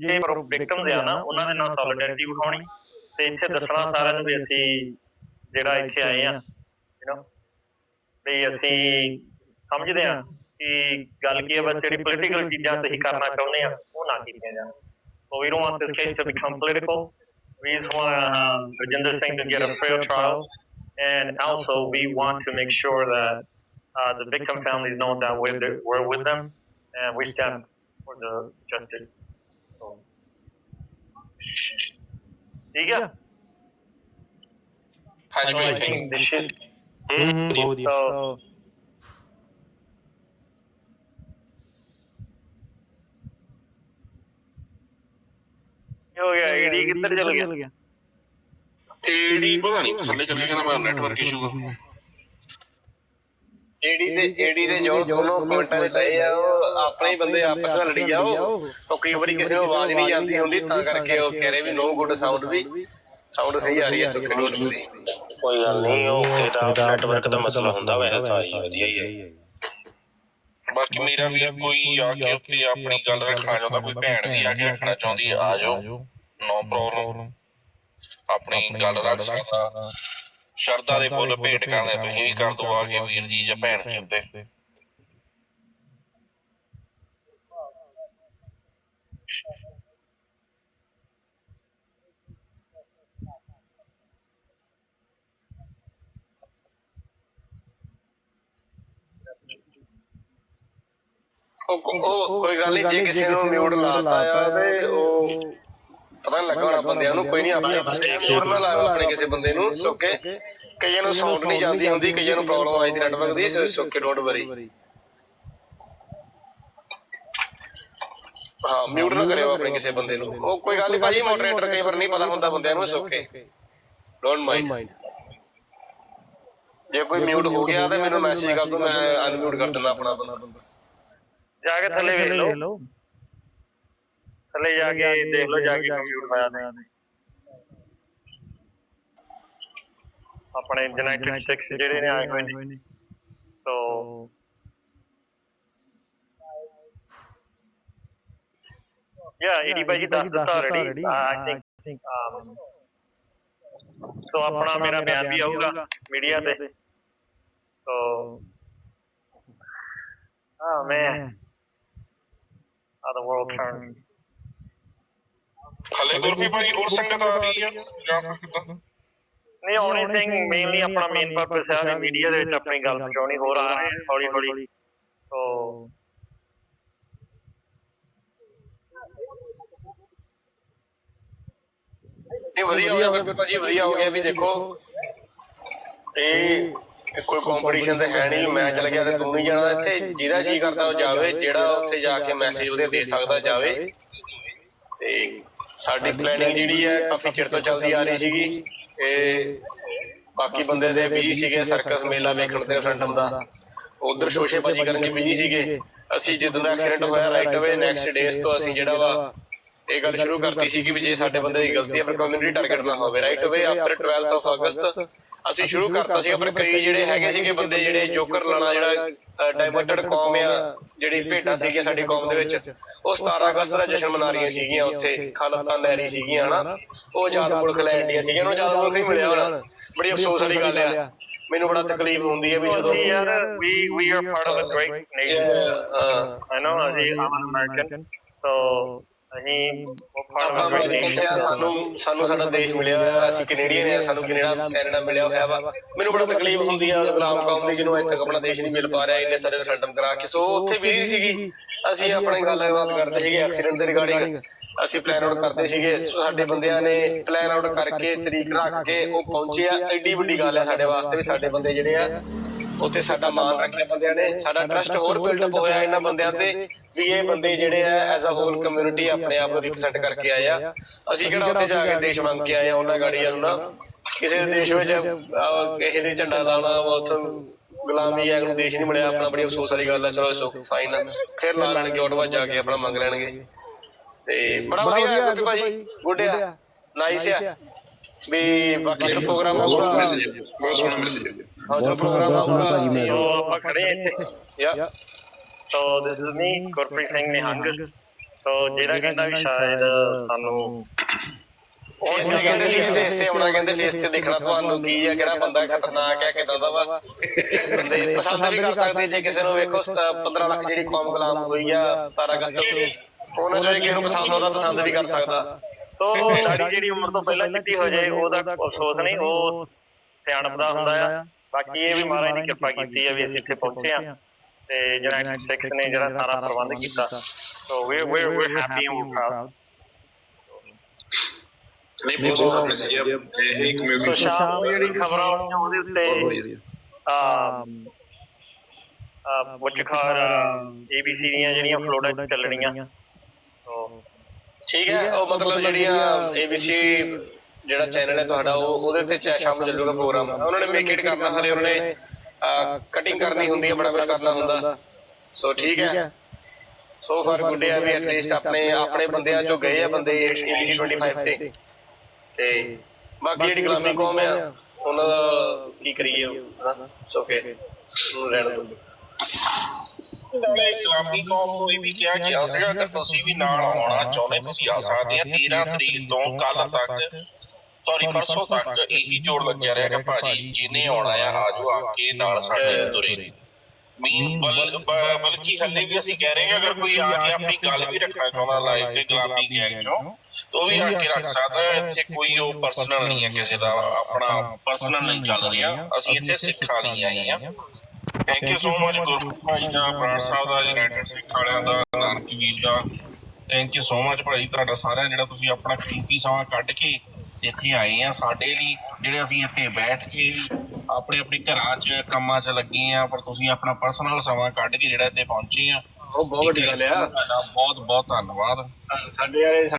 ਜਿਹੜੇ ਵਿਕਟਮਸ ਆ ਨਾ ਉਹਨਾਂ ਦੇ ਨਾਲ ਸੋਲਿਡੈਰਿਟੀ ਵਿਖਾਉਣੀ ਤੇ ਇੱਥੇ ਦੱਸਣਾ ਸਾਰਿਆਂ ਨੂੰ ਵੀ ਅਸੀਂ ਜਿਹੜਾ ਇੱਥੇ ਆਏ ਆ ਯੂ نو ਵੀ ਅਸੀਂ ਸਮਝਦੇ ਆ ਕਿ ਗੱਲ ਕੀ ਹੈ ਬਸ ਜਿਹੜੀ ਪੋਲੀਟੀਕਲ ਚੀਜ਼ਾਂ ਤੁਸੀਂ ਕਰਨਾ ਚਾਹੁੰਦੇ ਆ ਉਹ ਨਾ ਕੀਤੀਆਂ ਜਾਣ So we don't want this case to become political. We just want uh, Rajinder Singh to get a fair trial. And also, we want to make sure that uh, the victim families know that we're, there- we're with them and we stand for the justice. ਠੀਕ ਆ। ਹਾਂਜੀ ਹੂੰ ਬਹੁਤ ਵਧੀਆ। ਹੋ ਗਿਆ? ED ਕਿੱਧਰ ਚਲ ਗਿਆ? ਏਡੀ ਪਤਾ ਨਹੀਂ ਥੱਲੇ ਚਲੇ ਗਿਆ ਨਾ ਨੈਟਵਰਕ ਇਸ਼ੂ ਏਡੀ ਤੇ ਏਡੀ ਦੇ ਜੋ ਦੋਨੋਂ ਕਮੈਂਟਾਂ ਦੇ ਲਏ ਆ ਉਹ ਆਪਣੇ ਹੀ ਬੰਦੇ ਆਪਸ ਵਿੱਚ ਲੜੀ ਜਾਓ। ਉਹ ਕਈ ਵਾਰੀ ਕਿਸੇ ਨੂੰ ਆਵਾਜ਼ ਨਹੀਂ ਜਾਂਦੀ ਹੁੰਦੀ ਤਾਂ ਕਰਕੇ ਉਹ ਕਹਿ ਰਹੇ ਵੀ ਨੋ ਗੁੱਡ ਸਾਊਂਡ ਵੀ ਸਾਊਂਡ ਸਹੀ ਆ ਰਹੀ ਹੈ ਸੁੱਖੇ ਰੋਡ ਦੀ ਕੋਈ ਗੱਲ ਨਹੀਂ ਉਹ ਇਹਦਾ ਨੈਟਵਰਕ ਦਾ ਮਸਲਾ ਹੁੰਦਾ ਵੈਸੇ ਤਾਂ ਹੀ ਵਧੀਆ ਹੀ ਹੈ ਬਾਕੀ ਮੇਰਾ ਵੀ ਕੋਈ ਆ ਕੇ ਉੱਤੇ ਆਪਣੀ ਗੱਲ ਰੱਖਣਾ ਚਾਹੁੰਦਾ ਕੋਈ ਭੈਣ ਵੀ ਆ ਕੇ ਰੱਖਣਾ ਚਾਹੁੰਦੀ ਆ ਜਾਓ। ਨੋ ਪ੍ਰੋਬਲਮ ਆਪਣੀ ਗੱਲ ਰੱਖ ਸਕਦਾ। ਸ਼ਰਧਾ ਦੇ ਫੁੱਲ ਭੇਟ ਕਰਨੇ ਤੁਸੀਂ ਵੀ ਕਰ ਦੋ ਆ ਕੇ ਵੀਰ ਜੀ ਜਾਂ ਭੈਣ ਜੀ ਉੱਤੇ। ਉਹ ਉਹ ਕੋਈ ਗੱਲ ਨਹੀਂ ਜੇ ਕਿਸੇ ਨੂੰ ਮਿਊਟ ਲਾਤਾ ਆ ਤੇ ਉਹ ਪਤਾ ਨਹੀਂ ਲੱਗਾ ਹੋਣਾ ਬੰਦਿਆਂ ਨੂੰ ਕੋਈ ਨਹੀਂ ਆਪਣੇ ਮਿਊਟ ਨਾ ਲਾਓ ਆਪਣੇ ਕਿਸੇ ਬੰਦੇ ਨੂੰ ਸੋਕੇ। ਕਈਆਂ ਨੂੰ ਸਾਊਂਡ ਨਹੀਂ ਜਾਂਦੀ ਹੁੰਦੀ ਕਈਆਂ ਨੂੰ ਪ੍ਰੋਬਲਮ ਆਈ ਦੀ ਨੈਟਵਰਕ ਦੀ ਸੋਕੇ ਡੋਂਟ ਵਰੀ। ਹਾਂ ਮਿਊਟ ਨਾ ਕਰਿਓ ਆਪਣੇ ਕਿਸੇ ਬੰਦੇ ਨੂੰ। ਉਹ ਕੋਈ ਗੱਲ ਨਹੀਂ ਭਾਜੀ ਮੋਡਰੇਟਰ ਕਈ ਵਾਰ ਨਹੀਂ ਪਤਾ ਹੁੰਦਾ ਬੰਦਿਆਂ ਨੂੰ ਸੋਕੇ। ਡੋਂਟ ਮਾਈਂਡ ਜੇ ਕੋਈ ਮਿਊਟ ਹੋ ਗਿਆ ਤੇ ਮੈਨੂੰ ਮੈਸੇਜ ਕਰ ਦਿਓ ਮੈਂ ਅਨਮਿਊਟ ਕਰ ਦਿੰਦਾ ਆਪਣਾ ਬੰਦਾ। ਜਾ ਕੇ ਥੱਲੇ ਵੇਖ ਲਓ। ਥੱਲੇ ਜਾ ਕੇ ਦੇਖ ਲਓ ਜਾ ਕੇ ਕੰਪਿਊਟਰ ਹੋਇਆ ਨੇ ਆਪਣੇ ਯੂਨਾਈਟਿਡ 6 ਜਿਹੜੇ ਨੇ ਆਏ ਹੋਏ ਨੇ। ਸੋ ਯਾ ਈਡੀ ਭਾਜੀ ਦੱਸ ਦਿੱਤਾ ਆਲਰੇਡੀ ਆਈ ਥਿੰਕ ਸੋ ਆਪਣਾ ਮੇਰਾ ਬਿਆਨ ਵੀ ਆਊਗਾ ਮੀਡੀਆ ਤੇ। ਸੋ Oh man, how the world turns. ਹਲੇ ਗੁਰਪੀ ਭਾਜੀ ਹੋਰ ਸੰਗਤ ਆ? ਰਹੀ ਆ। ਜਾਂ ਫਿਰ ਕਿੱਦਾਂ? ਨਹੀਂ ਆਉਣੀ ਸਿੰਘ ਮੇਨਲੀ ਆਪਣਾ ਮੇਨ ਪਰਪਸ ਹੈ ਮੀਡੀਆ ਦੇ ਵਿੱਚ ਆਪਣੀ ਗੱਲ ਪਹੁੰਚਾਉਣੀ ਹੋਰ ਆ ਰਹੇ ਹੌਲੀ ਹੌਲੀ। ਸੋ ਇਹ ਵਧੀਆ ਹੋ ਗਿਆ ਫਿਰ ਭਾਜੀ ਵਧੀਆ ਹੋ ਗਿਆ ਵੀ ਦੇਖੋ। ਇਹ ਇਹ ਕੋਈ ਕੰਪੀਟੀਸ਼ਨ ਤੇ ਹੈ ਨਹੀਂ ਮੈਂ ਚਲ ਗਿਆ ਤੇ ਤੂੰ ਨਹੀਂ ਜਾਣਾ ਇੱਥੇ ਜਿਹਦਾ ਜੀ ਕਰਦਾ ਉਹ ਜਾਵੇ ਜਿਹੜਾ ਉੱਥੇ ਜਾ ਕੇ ਮੈਸੇਜ ਉਹਦੇ ਦੇ ਸਕਦਾ ਜਾਵੇ। ਤੇ ਸਾਡੀ ਪਲੈਨਿੰਗ ਜਿਹੜੀ ਹੈ ਕਾਫੀ ਚਿਰ ਤੋਂ ਚੱਲਦੀ ਆ ਰਹੀ ਸੀਗੀ। ਇਹ ਬਾਕੀ ਬੰਦੇ ਦੇ ਬਿਜ਼ੀ ਸੀਗੇ ਸਰਕਸ ਮੇਲਾ ਵੇਖਣ ਤੇ ਫਰੰਟਮ ਦਾ। ਉਧਰ ਸ਼ੋਸ਼ੇਬਾਜੀ ਕਰਨ ਚ ਬਿਜ਼ੀ ਸੀਗੇ। ਅਸੀਂ ਜਦੋਂ ਦਾ ਐਕਸੀਡੈਂਟ ਹੋਇਆ ਰਾਈਟ ਅਵੇ ਨੈਕਸਟ ਡੇਸ ਤੋਂ ਅਸੀਂ ਜਿਹੜਾ ਵਾ ਇਹ ਗੱਲ ਸ਼ੁਰੂ ਕਰਤੀ ਸੀ ਕਿ ਵੀ ਜੇ ਸਾਡੇ ਬੰਦੇ ਦੀ ਗਲਤੀ ਹੈ ਪਰ ਕਮਿਊਨਿਟੀ ਟਾਰਗੇਟ ਨਾ ਹੋਵੇ ਰਾਈਟ ਅਵੇ ਆਫਟਰ 12th ਆਫ ਅਗਸਤ ਅਸੀਂ ਸ਼ੁਰੂ ਕਰਤਾ ਸੀ ਪਰ ਕਈ ਜਿਹੜੇ ਹੈਗੇ ਸੀਗੇ ਬੰਦੇ ਜਿਹੜੇ ਜੋਕਰ ਲਾਣਾ ਜਿਹੜਾ ਡਾਇਵਰਟਡ ਕੌਮ ਆ ਜਿਹੜੀ ਭੇਟਾ ਸੀਗੀਆਂ ਸਾਡੀ ਕੌਮ ਦੇ ਵਿੱਚ ਉਹ 17 ਅਗਸਤ ਦਾ ਜਸ਼ਨ ਮਨਾ ਰਹੀਆਂ ਸੀਗੀਆਂ ਉੱਥੇ ਖਾਲਿਸਤਾਨ ਲੈ ਰਹੀ ਸੀਗੀਆਂ ਹਨਾ ਉਹ ਆਜ਼ਾਦ ਮੁਲਕ ਲੈਣ ਦੀਆਂ ਸੀਗੀਆਂ ਉਹਨੂੰ ਆਜ਼ਾਦ ਮੁਲਕ ਹੀ ਮਿਲਿਆ ਹੁਣ ਬੜੀ ਅਫਸੋਸ ਵਾਲੀ ਗੱਲ ਆ ਮੈਨੂੰ ਬੜਾ ਤਕਲੀਫ ਹੁੰਦੀ ਹੈ ਵੀ ਜਦੋਂ ਅਸੀਂ ਯਾਰ we are part of a great nation ਹਾਂ I know ਅਸੀਂ an American so ਅਸੀਂ ਉਹ part of ਆਪਾਂ a great ਅਮਰੀਕਨ nation ਆ ਸਾਨੂੰ ਸਾਨੂੰ ਸਾਡਾ ਦੇਸ਼ ਮਿਲਿਆ ਹੋਇਆ ਅਸੀਂ ਕੈਨੇਡੀਅਨ ਆ ਸਾਨੂੰ ਕੈਨੇਡਾ ਕੈਨੇਡਾ ਮਿਲਿਆ ਹੋਇਆ ਵਾ। ਮੈਨੂੰ ਬੜਾ ਤਕਲੀਫ ਹੁੰਦੀ ਆ ਉਸ ਗੁਲਾਮ ਕੌਮ ਦੀ ਜਿਹਨੂੰ ਇੱਥੇ ਤੱਕ ਆਪਣਾ ਦੇਸ਼ ਨਹੀਂ ਮਿਲ ਪਾ ਰਿਹਾ ਇੰਨੇ ਸਾਰੇ ਰੈਫਰੈਂਡਮ ਕਰਾ ਕੇ। ਸੋ ਉੱਥੇ ਬਿਜ਼ੀ ਸੀਗੀ। ਅਸੀਂ ਆਪਣੀ ਗੱਲਬਾਤ ਕਰਦੇ ਸੀਗੇ ਐਕਸੀਡੈਂਟ ਦੇ ਰਿਗਾਰਡਿੰਗ ਅਸੀਂ ਪਲਾਨ ਆਊਟ ਕਰਦੇ ਸੀਗੇ। ਸੋ ਸਾਡੇ ਬੰਦਿਆਂ ਨੇ ਪਲਾਨ ਆਊਟ ਕਰਕੇ ਤਰੀਕ ਰੱਖ ਕੇ ਉਹ ਪਹੁੰਚੇ ਆ। ਐਡੀ ਵੱਡੀ ਗੱਲ ਹੈ ਸਾਡੇ ਵਾਸਤੇ ਵੀ ਸਾਡੇ ਬੰਦੇ ਜਿਹੜੇ ਆ ਉੱਥੇ ਸਾਡਾ ਮਾਨ ਰੱਖਿਆ ਬੰਦਿਆਂ ਨੇ ਸਾਡਾ ਟਰਸਟ ਹੋਰ ਬਿਲਡ ਅਪ ਹੋਇਆ ਇਹਨਾਂ ਬੰਦਿਆਂ ਤੇ ਵੀ ਇਹ ਬੰਦੇ ਜਿਹੜੇ ਆ ਐਜ਼ ਅ ਹੋਲ ਕਮਿਊਨਿਟੀ ਆਪਣੇ ਆਪ ਨੂੰ ਰਿਪਰੈਜ਼ੈਂਟ ਕਰਕੇ ਆਏ ਆ। ਅਸੀਂ ਕਿਹੜਾ ਉੱਥੇ ਜਾ ਕੇ ਦੇਸ਼ ਮੰਗ ਕੇ ਆਏ ਆ ਉਹਨਾਂ ਗਾੜੀਆਂ ਨੂੰ ਨਾ? ਕਿਸੇ ਦੇਸ਼ ਵਿੱਚ ਕਿਸੇ ਦੇ ਝੰਡਾ ਲਾਣਾ ਉੱਥੇ ਗੁਲਾਮੀ ਹੈ ਨੂੰ ਦੇਸ਼ ਨਹੀਂ ਮਿਲਿਆ ਆਪਣਾ ਬੜੀ ਅਫਸੋਸ ਵਾਲੀ ਗੱਲ ਹੈ ਚਲੋ ਸੋ ਫਾਈਨ ਆ। ਫਿਰ ਲਾ ਲੈਣਗੇ ਆਟੋਵਾ ਜਾ ਕੇ ਆਪਣਾ ਮੰਗ ਲੈਣਗੇ। ਤੇ ਬੜਾ ਵਧੀਆ ਹੈ ਗੁੱਡੀ ਭਾਜੀ ਗੁੱਡ ਆ। ਨਾਈਸ ਆ। ਵੀ ਬਾਕੀ ਦਾ ਪ੍ਰੋਗਰਾਮ ਬਹੁਤ ਸੋਹਣਾ ਮੈਸੇਜ ਬਹੁਤ ਸੋਹਣਾ ਮੈਸੇਜ ਹਾਂ ਜੋ ਪ੍ਰੋਗਰਾਮ ਆਊਗਾ ਸੋ ਆਪਾਂ ਖੜੇ ਹਾਂ ਇੱਥੇ ਯਾ this is me, Gurpreet Singh Nihang. So ਸੋ ਜਿਹੜਾ ਕਹਿੰਦਾ ਵੀ ਸ਼ਾਇਦ ਸਾਨੂੰ ਫੇਸ ਤੇ ਕਹਿੰਦੇ ਸੀ ਫੇਸ ਤੇ ਆਉਣਾ ਕਹਿੰਦੇ ਫੇਸ ਤੇ ਦੇਖਣਾ ਤੁਹਾਨੂੰ ਕੀ ਹੈ ਕਿਹੜਾ ਬੰਦਾ ਖਤਰਨਾਕ ਹੈ ਕਿਦਾਂ ਦਾ ਵਾ ਬੰਦੇ ਪਸੰਦ ਵੀ ਕਰ ਸਕਦੇ ਜੇ ਕਿਸੇ ਨੂੰ ਵੇਖੋ 15 ਲੱਖ ਜਿਹੜੀ ਕੌਮ ਗੁਲਾਮ ਹੋਈ ਆ 17 ਅਗਸਤ ਨੂੰ ਉਹਨਾਂ ਚੋਂ ਕਿਸੇ ਨੂੰ ਪਸੰਦ ਆਉਂਦਾ ਪਸੰਦ ਵੀ ਕਰ ਸਕਦਾ ਸੋ ਦਾੜੀ ਜਿਹੜੀ ਉਮਰ ਤੋਂ ਪਹਿਲਾਂ ਕੀਤੀ ਹੋ ਜਾਏ ਉਹਦਾ ਅਫਸੋਸ ਨਹੀਂ ਉਹ ਸਿਆਣਪ ਦਾ ਹੁੰਦਾ ਆ ਬਾਕੀ ਇਹ ਵੀ ਮਹਾਰਾਜ ਨੇ ਕਿਰਪਾ ਕੀਤੀ ਹੈ ਵੀ ਅਸੀਂ ਇੱਥੇ ਪਹੁੰਚੇ ਆ ਤੇ ਜਿਹੜਾ ਸਿਕਸ ਨੇ ਜਿਹੜਾ ਸਾਰਾ ਪ੍ਰਬੰਧ ਕੀਤਾ। So we we we happy and proud ਨਹੀਂ ਬਹੁਤ ਆਪਣੇ ਸੀ ਇਹ ਇੱਕ ਸੋ। ਮਿਊਜ਼ਿਕ ਸ਼ਾਮ ਜਿਹੜੀ ਖਬਰਾਂ ਆਉਂਦੀਆਂ ਉਹਦੇ ਉੱਤੇ ਆ ਮੁੱਚਖਾਰ ABC ਦੀਆਂ ਜਿਹੜੀਆਂ ਫਲੋਰਾਂ ਚ ਚੱਲਣੀਆਂ। ਸੋ ਠੀਕ ਹੈ ਉਹ ਮਤਲਬ ਜਿਹੜੀਆਂ ABC ਜਿਹੜਾ ਚੈਨਲ ਹੈ ਤੁਹਾਡਾ ਉਹ ਉਹਦੇ ਤੇ ਚਾ- ਸ਼ਾਮ ਚੱਲੂਗਾ ਪ੍ਰੋਗਰਾਮ ਉਹਨਾਂ ਨੇ ਮੇਕ ਇਟ ਕਰਨਾ ਹਲੇ ਉਹਨਾਂ ਨੇ ਕਟਿੰਗ ਕਰਨੀ ਹੁੰਦੀ ਹੈ ਬੜਾ ਕੁਝ ਕਰਨਾ ਹੁੰਦਾ। ਸੋ ਠੀਕ ਹੈ। ਸੋ ਫਾਰ ਗੁੱਡ ਹੈ ਵੀ ਐਟਲੀਸਟ ਆਪਣੇ ਆਪਣੇ ਬੰਦਿਆਂ ਚੋਂ ਗਏ ਆ ਬੰਦੇ ABC 25 ਤੇ। ਤੇ। ਬਾਕੀ ਜਿਹੜੀ ਗੁਲਾਮੀ ਕੌਮ ਆ ਉਹਨਾਂ ਦਾ ਕੀ ਕਰੀਏ? ਸੋ ਫਿਰ ਉਹਨੂੰ ਰਹਿਣ ਦਿਓ। ਨਾਲੇ ਗੁਲਾਮੀ ਕੌਮ ਨੂੰ ਇਹ ਵੀ ਕਿਹਾ ਗਿਆ ਸੀਗਾ ਅਗਰ ਤੁਸੀਂ ਵੀ ਨਾਲ ਆਉਣਾ ਚਾਹੁੰਦੇ ਤੁਸੀਂ ਆ ਸਕਦੇ ਆ। 13 ਤਰੀਕ ਤੋਂ ਕੱਲ ਤੱਕ ਸੌਰੀ ਪਰਸੋਂ ਤੱਕ ਇਹੀ ਜੋੜ ਲੱਗਿਆ ਰਿਹਾ ਕਿ ਭਾਜੀ ਜਿਹਨੇ ਆਉਣਾ ਆ ਆਜੋ ਆ ਕੇ ਨਾਲ ਸਾਡੇ ਤੁਰੇ। ਮੀਨ ਬਲਕਿ ਹੱਲੇ ਵੀ ਅਸੀਂ ਕਹਿ ਰਹੇ ਹਾਂ ਅਗਰ ਕੋਈ ਆ ਕੇ ਆਪਣੀ ਗੱਲ ਵੀ ਰੱਖਣਾ ਚਾਹੁੰਦਾ ਲਾਈਵ ਤੇ ਗੁਲਾਮੀ ਗੈਂਗ ਚੋਂ ਤਾਂ ਵੀ ਆ ਕੇ ਰੱਖ ਸਕਦਾ ਹੈ ਇੱਥੇ ਕੋਈ ਉਹ ਪਰਸਨਲ ਨਹੀਂ ਹੈ ਕਿਸੇ ਦਾ ਆਪਣਾ ਪਰਸਨਲ ਨਹੀਂ ਚੱਲ ਰਿਹਾ ਅਸੀਂ ਇੱਥੇ ਸਿੱਖਾਂ ਲਈ ਆਏ ਹਾਂ ਥੈਂਕ ਯੂ ਸੋ ਮਚ ਗੁਰੂ ਭਾਈ ਦਾ ਬਰਾੜ ਸਾਹਿਬ ਦਾ ਯੂਨਾਈਟਿਡ ਸਿੱਖ ਵਾਲਿਆਂ ਦਾ ਨਾਨਕ ਵੀਰ ਦਾ ਥੈਂਕ ਯੂ ਸੋ ਮਚ ਭਾਈ ਤੁਹਾਡਾ ਸਾਰਿਆਂ ਜਿਹੜਾ ਤੁਸੀਂ ਆਪਣਾ ਕੀਮਤੀ ਸਮਾਂ ਕੱਢ ਕੇ ਇੱਥੇ ਆਏ ਆ ਸਾਡੇ ਲਈ ਜਿਹੜੇ ਅਸੀਂ ਇੱਥੇ ਬੈਠ ਕੇ ਆਪਣੇ ਆਪਣੇ ਘਰਾਂ 'ਚ ਕੰਮਾਂ 'ਚ ਲੱਗੇ ਆ ਪਰ ਤੁਸੀਂ ਆਪਣਾ ਪਰਸਨਲ ਸਮਾਂ ਕੱਢ ਕੇ ਜਿਹੜਾ ਇੱਥੇ ਪਹੁੰਚੇ ਆ। ਉਹ ਬਹੁਤ ਵੱਡੀ ਗੱਲ ਆ। ਤੁਹਾਡਾ ਬਹੁਤ ਬਹੁਤ ਧੰਨਵਾਦ। ਸਾਡੇ ਵਾਲੇ